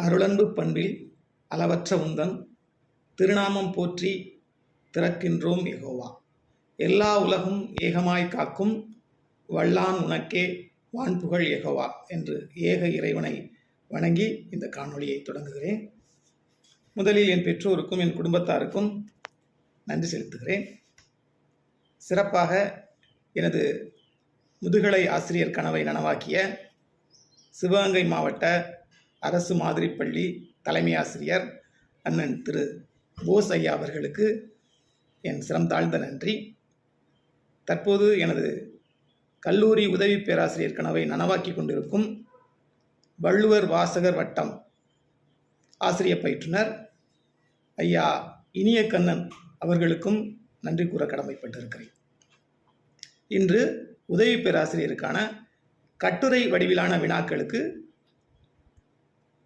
அருளன்பு பண்பில் அளவற்ற உந்தன் திருநாமம் போற்றி திறக்கின்றோம் எகோவா எல்லா உலகும் ஏகமாய் காக்கும் வல்லான் உனக்கே வான்புகழ் எகோவா என்று ஏக இறைவனை வணங்கி இந்த காணொளியை தொடங்குகிறேன். முதலில் என் பெற்றோருக்கும் என் குடும்பத்தாருக்கும் நன்றி செலுத்துகிறேன். சிறப்பாக எனது முதுகலை ஆசிரியர் கனவை நனவாக்கிய சிவகங்கை மாவட்ட அரசு மாதிரி பள்ளி தலைமை ஆசிரியர் அண்ணன் திரு போஸ் ஐயா அவர்களுக்கு என் சிரம் தாழ்ந்த நன்றி. தற்போது எனது கல்லூரி உதவி பேராசிரியர் கனவை நனவாக்கி கொண்டிருக்கும் வள்ளுவர் வாசகர் வட்டம் ஆசிரிய பயிற்றுனர் ஐயா இனிய கண்ணன் அவர்களுக்கும் நன்றி கூற கடமைப்பட்டிருக்கிறேன். இன்று உதவி பேராசிரியருக்கான கட்டுரை வடிவிலான வினாக்களுக்கு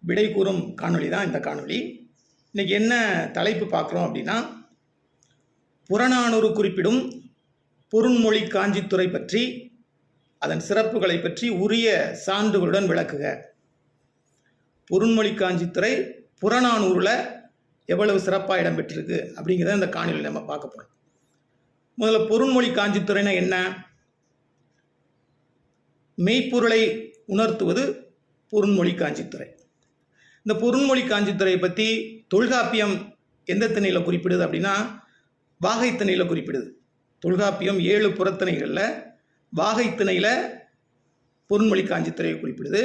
விடை கூறும் காணொளி தான் இந்த காணொளி. இன்னைக்கு என்ன தலைப்பு பார்க்குறோம் அப்படின்னா புறநானூறு குறிப்பிடும் பொருண்மொழி காஞ்சித்துறை பற்றி அதன் சிறப்புகளை பற்றி உரிய சான்றுகளுடன் விளக்குக. பொருண்மொழி காஞ்சித்துறை புறநானூரில் எவ்வளவு சிறப்பாக இடம்பெற்றிருக்கு அப்படிங்கிறத இந்த காணொலியில் நம்ம பார்க்க போகிறோம் முதல்ல பொருண்மொழி காஞ்சித்துறைனா என்ன? மெய்ப்பொருளை உணர்த்துவது பொருண்மொழி காஞ்சித்துறை. இந்த பொருண்மொழி காஞ்சித்துறை பற்றி தொல்காப்பியம் எந்த திணையில் குறிப்பிடுது அப்படின்னா வாகை திணையில் குறிப்பிடுது. தொல்காப்பியம் ஏழு புறத்திணைகளில் வாகை திணையில் பொருண்மொழி காஞ்சித்துறையை குறிப்பிடுது.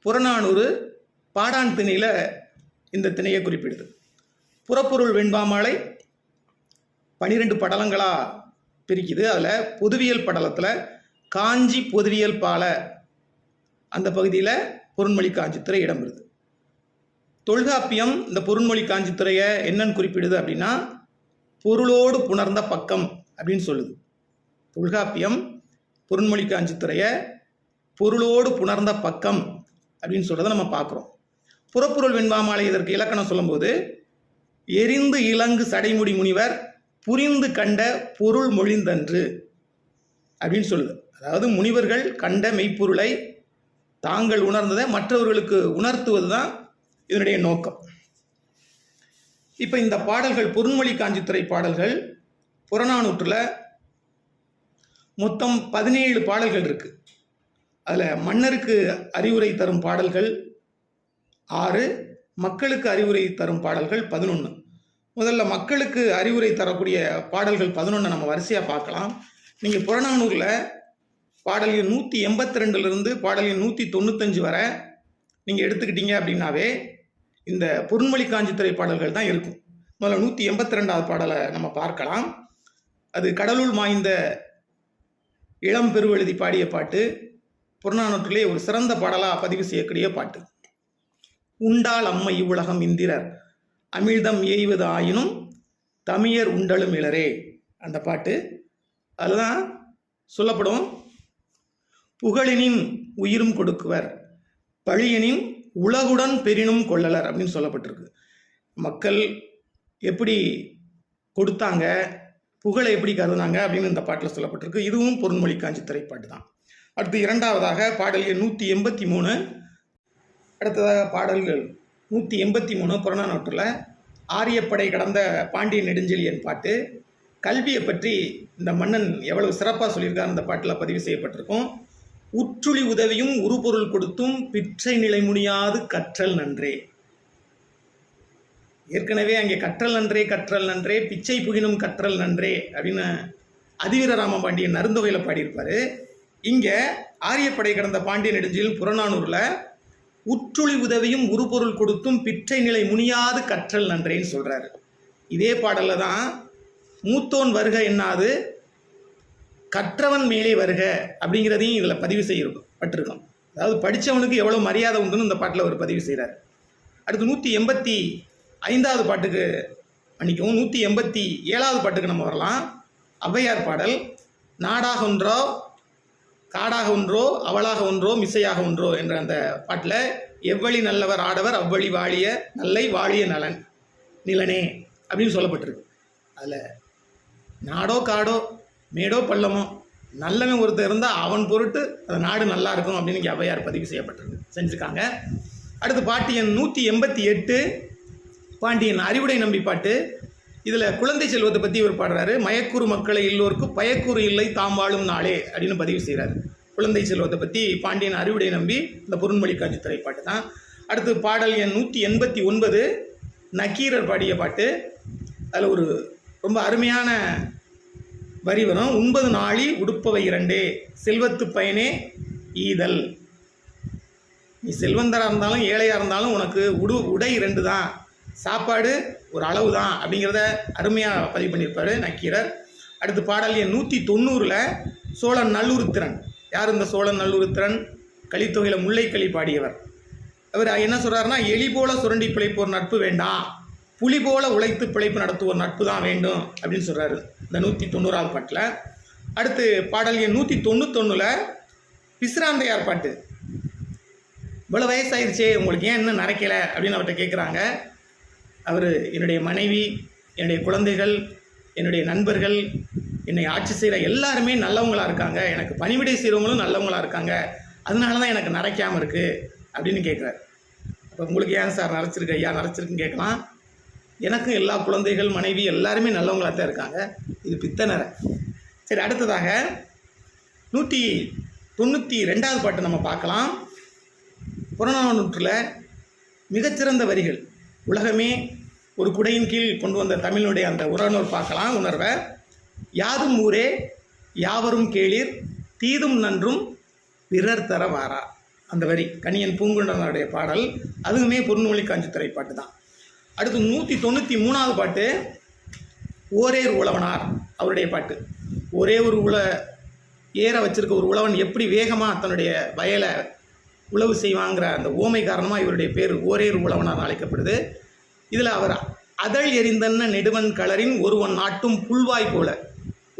புறநானூறு பாடான் திணையில் இந்த திணையை குறிப்பிடுது. புறப்பொருள் வெண்பாமாலை பனிரெண்டு படலங்களாக பிரிக்குது. அதில் பொதுவியல் படலத்தில் காஞ்சி பொதுவியல் பால அந்த பகுதியில் பொருண்மொழி காஞ்சித்துறை இடம்பெறுது தொல்காப்பியம் இந்த பொருண்மொழி காஞ்சித்துறையை என்னன்னு குறிப்பிடுது அப்படின்னா பொருளோடு புணர்ந்த பக்கம் அப்படின்னு சொல்லுது. தொல்காப்பியம் பொருண்மொழி காஞ்சித்துறையை பொருளோடு புணர்ந்த பக்கம் அப்படின்னு சொல்கிறத நம்ம பார்க்குறோம். புறப்பொருள் வெண்பாமாலை இதற்கு இலக்கணம் சொல்லும்போது எரிந்து இலங்கு சடைமுடி முனிவர் புரிந்து கண்ட பொருள் மொழிந்தன்று அப்படின்னு சொல்லுது. அதாவது முனிவர்கள் கண்ட மெய்ப்பொருளை தாங்கள் உணர்ந்ததை மற்றவர்களுக்கு உணர்த்துவது தான் இதனுடைய நோக்கம். இப்போ இந்த பாடல்கள் பொருண்மொழி காஞ்சித்துறை பாடல்கள் புறநானூற்றில் மொத்தம் பதினேழு பாடல்கள் இருக்கு. அதில் மன்னருக்கு அறிவுரை தரும் பாடல்கள் ஆறு மக்களுக்கு அறிவுரை தரும் பாடல்கள் பதினொன்று முதல்ல மக்களுக்கு அறிவுரை தரக்கூடிய பாடல்கள் பதினொன்று நம்ம வரிசையாக பார்க்கலாம். நீங்கள் புறநானூரில் பாடலின் நூற்றி எண்பத்தி ரெண்டுலேருந்து பாடலின் நூற்றி தொண்ணூத்தஞ்சு வரை நீங்கள் எடுத்துக்கிட்டீங்க அப்படின்னாவே இந்த பொருண்மொழி காஞ்சித்துறை பாடல்கள் தான் இருக்கும். முதல்ல நூற்றி எண்பத்தி ரெண்டாவது பாடலை நம்ம பார்க்கலாம். அது கடலுள் மாய்ந்த இளம் பெருவெழுதி பாடிய பாட்டு. புறநானூற்றிலே ஒரு சிறந்த பாடலாக பதிவு செய்யக்கூடிய பாட்டு. உண்டால் அம்மை இவ்வுலகம் இந்திரர் அமிழ்தம் ஏய்வது ஆயினும் தமியர் உண்டலும் இளரே. அந்த பாட்டு. அதில் தான் சொல்லப்படும். புகழினின் உயிரும் கொடுக்குவர் பழியனின் உலகுடன் பெரினும் கொள்ளலர் அப்படின்னு சொல்லப்பட்டிருக்கு. மக்கள் எப்படி கொடுத்தாங்க புகழை எப்படி கருதுனாங்க அப்படின்னு இந்த பாட்டில் சொல்லப்பட்டிருக்கு. இதுவும் பொருண்மொழி காஞ்சி திரைப்பாட்டு தான். அடுத்து இரண்டாவதாக பாடல் எண் நூற்றி எண்பத்தி மூணு. அடுத்ததாக பாடல்கள் நூற்றி எண்பத்தி மூணு புறநானூற்றில் ஆரியப்படை கடந்த பாண்டிய நெடுஞ்செழியன் பாட்டு. கல்வியை பற்றி இந்த மன்னன் எவ்வளவு சிறப்பாக சொல்லியிருக்காரு அந்த பாட்டில் பதிவு செய்யப்பட்டிருக்கும். உற்றுளி உதவியும் உருபொருள் கொடுத்தும் பிற்றை நிலை முடியாது கற்றல் நன்றே. ஏற்கனவே அங்கே கற்றல் நன்றே கற்றல் நன்றே பிச்சை புகினும் கற்றல் நன்றே அப்படின்னு அதிவீர ராமபாண்டியன் நருந்தொகையில் பாடியிருப்பார். இங்கே ஆரியப்படை கடந்த பாண்டிய நெடுஞ்சியில் புறநானூரில் உற்றுளி உதவியும் உருபொருள் கொடுத்தும் பிற்றை நிலை முனியாது கற்றல் நன்றேன்னு சொல்கிறாரு இதே பாடலில் தான் மூத்தோன் வருக என்னாது கற்றவன் மேலே வருக அப்படிங்கிறதையும் இதில் பதிவு செய்யிருக்கும் பட்டிருக்கோம் அதாவது படித்தவனுக்கு எவ்வளோ மரியாதை உண்டுன்னு இந்த பாட்டில் அவர் பதிவு செய்கிறார் அடுத்து நூற்றி எண்பத்தி ஐந்தாவது பாட்டுக்கு மன்னிக்கவும் நூற்றி எண்பத்தி ஏழாவது பாட்டுக்கு நம்ம வரலாம். ஔவையார் பாடல் நாடாக ஒன்றோ காடாக ஒன்றோ அவளாக ஒன்றோ மிசையாக ஒன்றோ என்ற அந்த பாட்டில் எவ்வழி நல்லவர் ஆடவர் அவ்வழி வாழிய நல்லை வாழிய நலன் நிலனே அப்படின்னு சொல்லப்பட்டிருக்கு. அதில் நாடோ காடோ மேடோ பள்ளமோ நல்லவன் ஒருத்தர் இருந்தால் அவன் பொருட்டு அந்த நாடு நல்லா இருக்கும் அப்படின்னு இங்கே பதிவு செய்யப்பட்டிருக்கு. செஞ்சுருக்காங்க. அடுத்து பாட்டு எண் நூற்றி எண்பத்தி எட்டு பாண்டியன் அறிவுடை நம்பி பாட்டு. இதில் குழந்தை செல்வத்தை பற்றி இவர் பாடுறாரு. மயக்கூறு மக்களை எல்லோருக்கும் பயக்கூறு இல்லை தாம் வாழும் நாளே அப்படின்னு பதிவு செய்கிறார் குழந்தை செல்வத்தை பற்றி பாண்டியன் அறிவுடை நம்பி இந்த பொருண்மொழி காட்சி திரைப்பாட்டு தான். அடுத்து பாடல் எண் நூற்றி எண்பத்தி ஒன்பது நக்கீரர் பாடிய பாட்டு. அதில் ஒரு ரொம்ப அருமையான வரி வரும். ஒன்பது நாளி உடுப்பவை இரண்டு. செல்வத்து பயனே ஈதல். நீ செல்வந்தராக இருந்தாலும் ஏழையாக இருந்தாலும் உனக்கு உடு உடை ரெண்டு தான் சாப்பாடு ஒரு அளவு தான் அப்படிங்கிறத அருமையாக பதிவு பண்ணியிருப்பாரு நக்கீரர். அடுத்து பாடல் எண் நூற்றி தொண்ணூறில் சோழன் நல்லுருத்திரன். யார் இந்த சோழன் நல்லுருத்திரன்? கலித்தொகையில் முல்லைக்களி பாடியவர். அவர் என்ன சொல்கிறாருன்னா எலி போல சுரண்டி பிழைப்போர் நட்பு வேண்டாம். புலி போல உழைத்து பிழைப்பு நடத்துவோர் நட்பு தான் வேண்டும் அப்படின்னு சொல்கிறாரு இந்த நூற்றி தொண்ணூறாவது பாட்டில். அடுத்து பாடல் எண் நூற்றி தொண்ணூத்தொன்னில் பிசிராந்தையார் பாட்டு. இவ்வளோ வயசாயிருச்சே உங்களுக்கு ஏன் இன்னும் நரைக்கலை அப்படின்னு அவர்கிட்ட கேட்குறாங்க அவர் என்னுடைய மனைவி என்னுடைய குழந்தைகள் என்னுடைய நண்பர்கள் என்னை ஆட்சி செய்கிற எல்லாருமே நல்லவங்களாக இருக்காங்க. எனக்கு பணிவிடை செய்கிறவங்களும் நல்லவங்களா இருக்காங்க. அதனால தான் எனக்கு நரைக்காமல் இருக்குது அப்படின்னு கேட்குறாரு அப்போ உங்களுக்கு ஏன் சார் நரைச்சிருக்கு? ஐயா நரைச்சிருக்குன்னு கேட்கலாம். எனக்கும் எல்லா குழந்தைகள் மனைவி எல்லாருமே நல்லவங்களாக தான் இருக்காங்க. இது பித்தனரை சரி அடுத்ததாக நூற்றி தொண்ணூற்றி ரெண்டாவது பாட்டு நம்ம பார்க்கலாம். புறநானூற்றில் மிகச்சிறந்த வரிகள். உலகமே ஒரு குடையின் கீழ் கொண்டு வந்த தமிழினுடைய அந்த உறவினர் பார்க்கலாம் உணர்வை. யாதும் ஊரே யாவரும் கேளிர் தீதும் நன்றும் பிறர் தர வாரா. அந்த வரி கணியன் பூங்குண்டனுடைய பாடல். அதுவுமே பொருண்மொழி காஞ்சி திரைப்பாட்டு தான். அடுத்து நூற்றி தொண்ணூற்றி மூணாவது பாட்டு ஒரே ஒரு உழவனார் அவருடைய பாட்டு. ஒரே ஒரு உழ ஏற வச்சிருக்க ஒரு உழவன் எப்படி வேகமாக தன்னுடைய வயலை உழவு செய்வாங்கிற அந்த ஓமை காரணமாக இவருடைய பேர் ஒரே ஒரு உழவனார் அழைக்கப்படுது. இதில் அவர் அதழ் எரிந்தன்ன நெடுவன் கலரின் ஒருவன் நாட்டும் புல்வாய் போல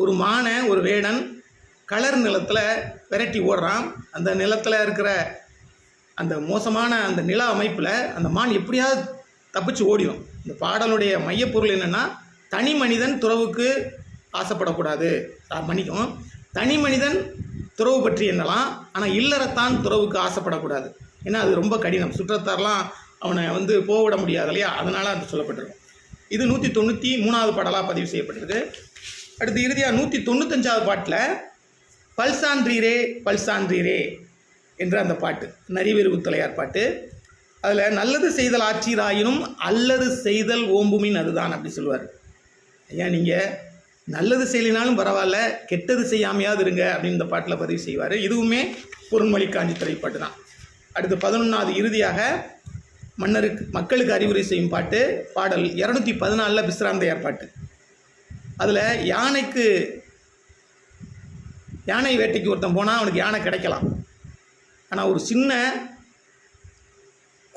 ஒரு மானை ஒரு வேடன் கலர் நிலத்தில் விரட்டி ஓடுறான். அந்த நிலத்தில் இருக்கிற அந்த மோசமான அந்த நில அமைப்பில் அந்த மான் எப்படியாவது தப்பிச்சு ஓடிடும் இந்த பாடலுடைய மையப்பொருள் என்னென்னா தனி மனிதன் துறவுக்கு ஆசைப்படக்கூடாது. மன்னிக்கும் தனி மனிதன் துறவு பற்றி என்னலாம் ஆனால் இல்லறத்தான் துறவுக்கு ஆசைப்படக்கூடாது. ஏன்னா அது ரொம்ப கடினம். சுற்றத்தாரெலாம் அவனை வந்து போகவிட முடியாது இல்லையா? அதனால் அது சொல்லப்பட்டிருக்கும். இது நூற்றி தொண்ணூற்றி மூணாவது பாடலாக பதிவு செய்யப்பட்டிருக்கு அடுத்து இறுதியாக நூற்றி தொண்ணூத்தஞ்சாவது பாட்டில் பல்சான்றீரே பல்சான்றீரே என்ற அந்த பாட்டு நரிவிருவு தலையார் பாட்டு. அதில் நல்லது செய்தல் ஆட்சியராயினும் அல்லது செய்தல் ஓம்புமின் அதுதான் அப்படி சொல்லுவார். ஐயா நீங்கள் நல்லது செய்யலினாலும் பரவாயில்ல கெட்டது செய்யாமையாவது இருங்க அப்படின்னு இந்த பாட்டில் பதிவு செய்வார். இதுவுமே பொருண்மொழி காஞ்சி திரைப்பாட்டு தான். அடுத்து பதினொன்றாவது இறுதியாக மன்னருக்கு மக்களுக்கு அறிவுரை செய்யும் பாட்டு பாடல் இரநூத்தி பதினாலில் பிஸ்ராந்தையார் பாட்டு அதில் யானைக்கு யானை வேட்டைக்கு ஒருத்தன் போனால் அவனுக்கு யானை கிடைக்கலாம். ஆனால் ஒரு சின்ன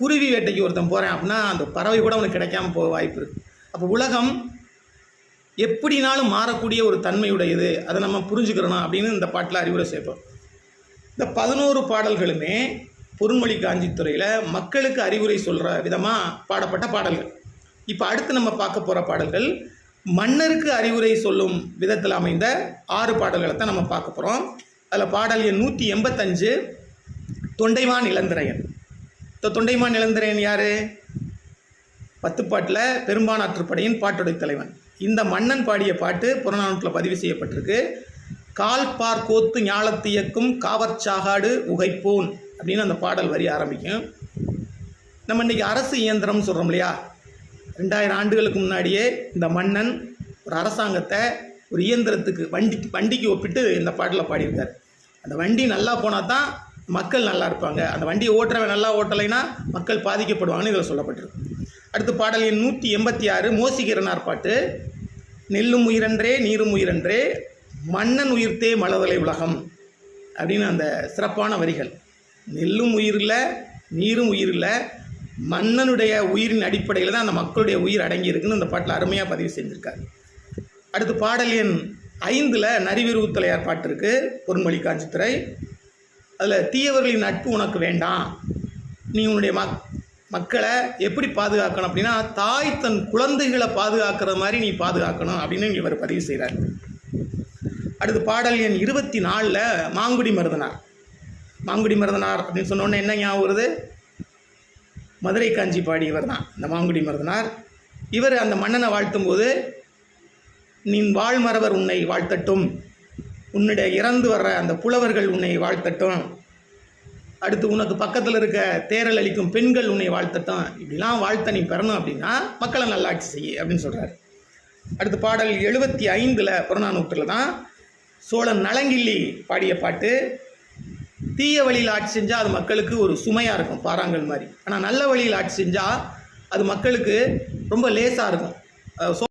குருவி வேட்டைக்கு ஒருத்தன் போகிறேன் அப்படின்னா அந்த பறவை கூட அவனுக்கு கிடைக்காம போக வாய்ப்பு இருக்குது அப்போ உலகம் எப்படினாலும் மாறக்கூடிய ஒரு தன்மையுடையது. அதை நம்ம புரிஞ்சுக்கிறணும் அப்படின்னு இந்த பாட்டில் அறிவுரை சேர்ப்போம். இந்த பதினோரு பாடல்களுமே பொருண்மொழி காஞ்சித்துறையில் மக்களுக்கு அறிவுரை சொல்கிற விதமாக பாடப்பட்ட பாடல்கள். இப்போ அடுத்து நம்ம பார்க்க போகிற பாடல்கள் மன்னருக்கு அறிவுரை சொல்லும் விதத்தில் அமைந்த ஆறு பாடல்களை தான் நம்ம பார்க்க போகிறோம் அதில் பாடல் எண் நூற்றி எண்பத்தஞ்சு தொண்டைவான் இளந்திரையன். இந்த தொண்டைமான் இளந்திரையன் யார்? பத்துப்பாட்டில் பெரும்பானாற்றுப்படையின் பாட்டுடை தலைவன். இந்த மன்னன் பாடிய பாட்டு புறநானூற்றில் பதிவு செய்யப்பட்டிருக்கு. கால் பார் கோத்து ஞாலத்தியக்கும் காவற்சாகாடு உகைப்போன் அப்படின்னு அந்த பாடல் வரி ஆரம்பிக்கும். நம்ம இன்றைக்கி அரசு இயந்திரம்னு சொல்கிறோம் இல்லையா? ரெண்டாயிரம் ஆண்டுகளுக்கு முன்னாடியே இந்த மன்னன் ஒரு அரசாங்கத்தை ஒரு இயந்திரத்துக்கு வண்டி வண்டிக்கு ஒப்பிட்டு இந்த பாட்டில் பாடியிருக்கார். அந்த வண்டி நல்லா போனால் தான் மக்கள் நல்லா இருப்பாங்க. அந்த வண்டியை ஓட்டுறவன் நல்லா ஓட்டலைன்னா மக்கள் பாதிக்கப்படுவாங்கன்னு இதில் சொல்லப்பட்டிருக்கு. அடுத்து பாடல் எண் நூற்றி எண்பத்தி ஆறு மோசிகிறனார் பாட்டு. நெல்லும் உயிரன்றே நீரும் உயிரன்றே மன்னன் உயிர்த்தே மலதலை உலகம் அப்படின்னு அந்த சிறப்பான வரிகள். நெல்லும் உயிரில் நீரும் உயிரில் மன்னனுடைய உயிரின் அடிப்படையில் தான் அந்த மக்களுடைய உயிர் அடங்கி இருக்குன்னு அந்த பாட்டில் அருமையாக பதிவு செஞ்சுருக்காரு. அடுத்து பாடல் எண் ஐந்தில் நரிவிருவுத்தலையார் பாட்டு இருக்குது பொன்மொழி காஞ்சித்துறை அதில் தீயவர்களின் நட்பு உனக்கு வேண்டாம். நீ உன்னுடைய மக் மக்களை எப்படி பாதுகாக்கணும் அப்படின்னா தாய் தன் குழந்தைகளை பாதுகாக்கிற மாதிரி நீ பாதுகாக்கணும் அப்படின்னு இவர் பதிவு செய்கிறார் அடுத்து பாடல் எண் இருபத்தி நாலில் மாங்குடி மருதனார். மாங்குடி மருதனார் அப்படின்னு சொன்னோன்னே என்ன ஞாபகம் வருது? மதுரை காஞ்சி பாடியவர் தான் இந்த மாங்குடி மருதனார். இவர் அந்த மன்னனை வாழ்த்தும் போது நின் வாழ்மரவர் உன்னை வாழ்த்தட்டும். உன்னுடைய இறந்து வர்ற அந்த புலவர்கள் உன்னை வாழ்த்தட்டும். அடுத்து உனக்கு பக்கத்தில் இருக்க தேரல் அளிக்கும் பெண்கள் உன்னை வாழ்த்தட்டும். இப்படிலாம் வாழ்த்த நீ பெறணும் அப்படின்னா மக்களை நல்லாட்சி செய்ய அப்படின்னு சொல்கிறார் அடுத்து பாடல் எழுபத்தி ஐந்தில் புறநானூற்றில் தான் சோழன் நலங்கிள்ளி பாடிய பாட்டு தீய வழியில் ஆட்சி செஞ்சால் அது மக்களுக்கு ஒரு சுமையாக இருக்கும் பாறாங்கல் மாதிரி. ஆனால் நல்ல வழியில் ஆட்சி செஞ்சால் அது மக்களுக்கு ரொம்ப லேசாக இருக்கும். சோ